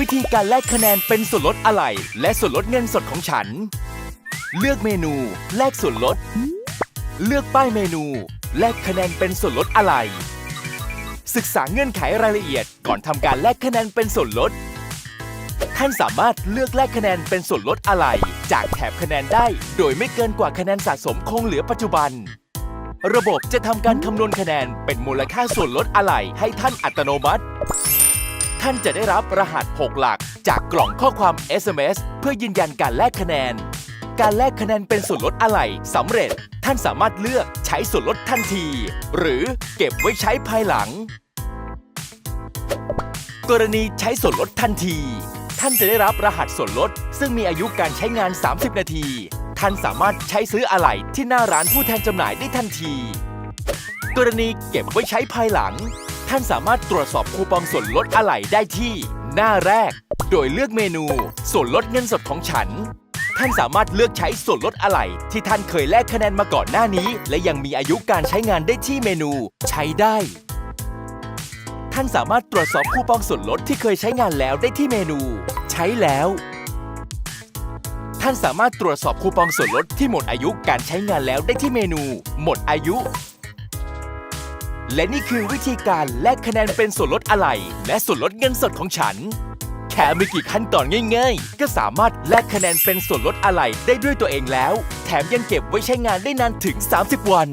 วิธีการแลกคะแนนเป็นส่วนลดอะไหล่และส่วนลดเงินสดของฉัน เลือกเมนูแลกส่วนลด เลือกป้ายเมนู แลกคะแนนเป็นส่วนลดอะไหล่ศึกษาเงื่อนไขรายละเอียดก่อนทำการแลกคะแนนเป็นส่วนลด ท่านสามารถเลือกแลกคะแนนเป็นส่วนลดอะไหล่จากแถบคะแนนได้ โดยไม่เกินกว่าคะแนนสะสมคงเหลือปัจจุบัน ระบบจะทำการคำนวณคะแนนเป็นมูลค่าส่วนลดอะไหล่ให้ท่านอัตโนมัติ ท่านจะได้รับรหัส 6 หลัก จากกล่องข้อความ SMS เพื่อยืนยันการแลกคะแนน การแลกคะแนนเป็นส่วนลดอะไหล่สำเร็จ ท่านสามารถเลือกใช้ส่วนลดทันที หรือเก็บไว้ใช้ภายหลัง กรณีใช้ส่วนลดทันที ท่านจะได้รับรหัสส่วนลด ซึ่งมีอายุการใช้งาน 30 นาที ท่านสามารถใช้ซื้ออะไหล่ที่หน้าร้านผู้แทนจำหน่ายได้ทันที กรณีเก็บไว้ใช้ภายหลัง ท่านสามารถตรวจสอบคูปองส่วนลดอะไหล่ได้ที่ หน้าแรก โดยเลือกเมนู ส่วนลดเงินสดของฉัน ท่านสามารถเลือกใช้ส่วนลดอะไหล่ที่ท่านเคยแลกคะแนนมาก่อนหน้านี้ และยังมีอายุการใช้งานได้ที่เมนู ใช้ได้ ท่านสามารถตรวจสอบคูปองส่วนลดที่เคยใช้งานแล้วได้ที่เมนู ใช้แล้วท่านสามารถตรวจสอบคูปองส่วนลดที่หมดอายุการใช้งานแล้วได้ที่เมนู หมดอายุ และนี่คือวิธีการแลกคะแนนเป็นส่วนลดอะไหล่และส่วนลดเงินสดของฉัน แค่ไม่กี่ขั้นตอนง่ายๆ ก็สามารถแลกคะแนนเป็นส่วนลดอะไหล่ได้ด้วยตัวเองแล้ว แถมยังเก็บไว้ใช้งานได้นานถึง 30 วัน